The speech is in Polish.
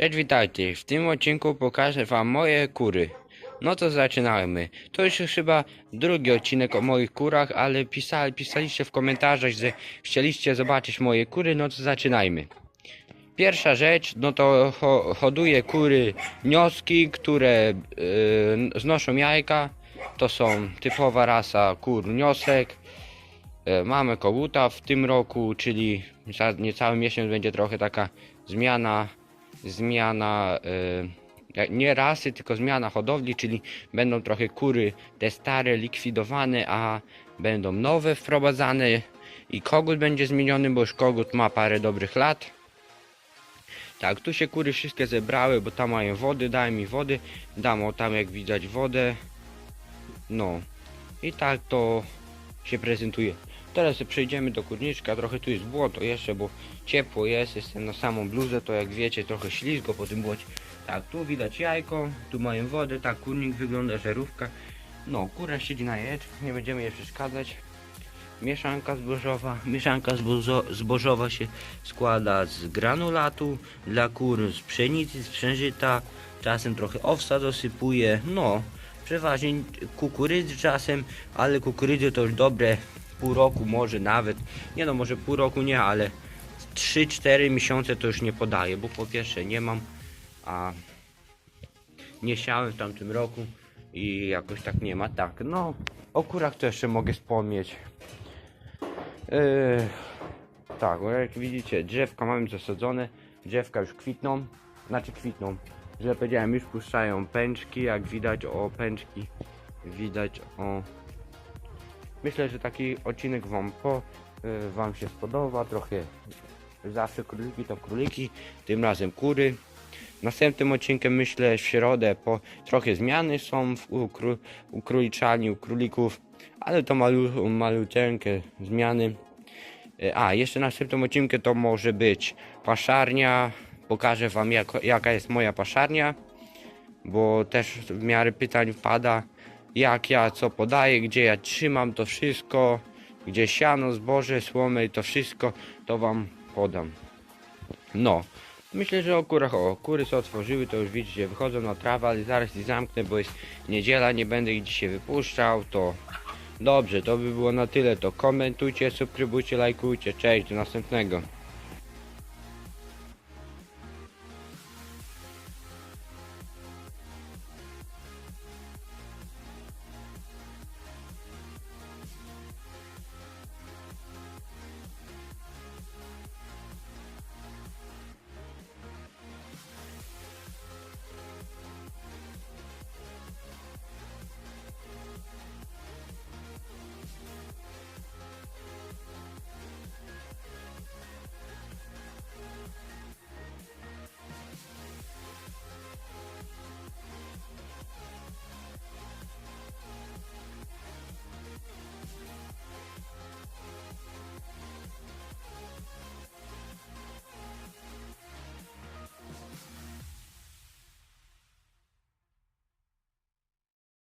Cześć, witajcie. W tym odcinku pokażę wam moje kury. No to zaczynajmy. To już chyba drugi odcinek o moich kurach, ale pisali, pisaliście w komentarzach, że chcieliście zobaczyć moje kury, no to zaczynajmy. Pierwsza rzecz, no to ho, hoduję kury nioski, które yy, znoszą jajka. To są typowa rasa kur niosek. E, Mamy koguta w tym roku, czyli za niecały miesiąc będzie trochę taka zmiana, zmiana e, nie rasy, tylko zmiana hodowli, czyli będą trochę kury te stare likwidowane, a będą nowe wprowadzane i kogut będzie zmieniony, bo już kogut ma parę dobrych lat. Tak, tu się kury wszystkie zebrały, bo tam mają wody, daj mi wody, dam o tam jak widać wodę. No i tak to się prezentuje. Teraz przejdziemy do kurniczka, trochę tu jest błoto jeszcze, bo ciepło jest, jestem na samą bluzę, to jak wiecie trochę ślizgo po tym błocie. Tak, tu widać jajko, tu mają wodę, tak kurnik wygląda, żerówka. No, kura siedzi na jajeczku, nie będziemy jej przeszkadzać. Mieszanka zbożowa, mieszanka zbożo, zbożowa się składa z granulatu dla kur, z pszenicy, z przężyta, czasem trochę owsa dosypuje, no, przeważnie kukurydzy czasem, ale kukurydzy to już dobre pół roku może nawet, nie no może pół roku nie, ale 3-4 miesiące to już nie podaję, bo po pierwsze nie mam, a nie siałem w tamtym roku i jakoś tak nie ma, tak, no o kurach to jeszcze mogę wspomnieć. Yy, tak, jak widzicie, drzewka mamy zasadzone, drzewka już kwitną, znaczy kwitną, że powiedziałem, już puszczają pęczki, jak widać o pęczki, widać o... Myślę, że taki odcinek wam po, yy, wam się spodoba, trochę zawsze króliki to króliki, tym razem kury. Następnym odcinkiem myślę w środę po trochę zmiany są w, u, kró, u króliczani, u królików, ale to malu, maluteńkie zmiany. E, A, jeszcze następnym odcinkiem to może być paszarnia. Pokażę wam jako, jaka jest moja paszarnia, bo też w miarę pytań wpada jak ja co podaję, gdzie ja trzymam to wszystko, gdzie siano, zboże, słomy i to wszystko, to wam podam. No, myślę, że o kurach, o kury co otworzyły, to już widzicie, wychodzą na trawę, ale zaraz ich zamknę, bo jest niedziela, nie będę ich dzisiaj wypuszczał, to dobrze, to by było na tyle, to komentujcie, subskrybujcie, lajkujcie, cześć, do następnego.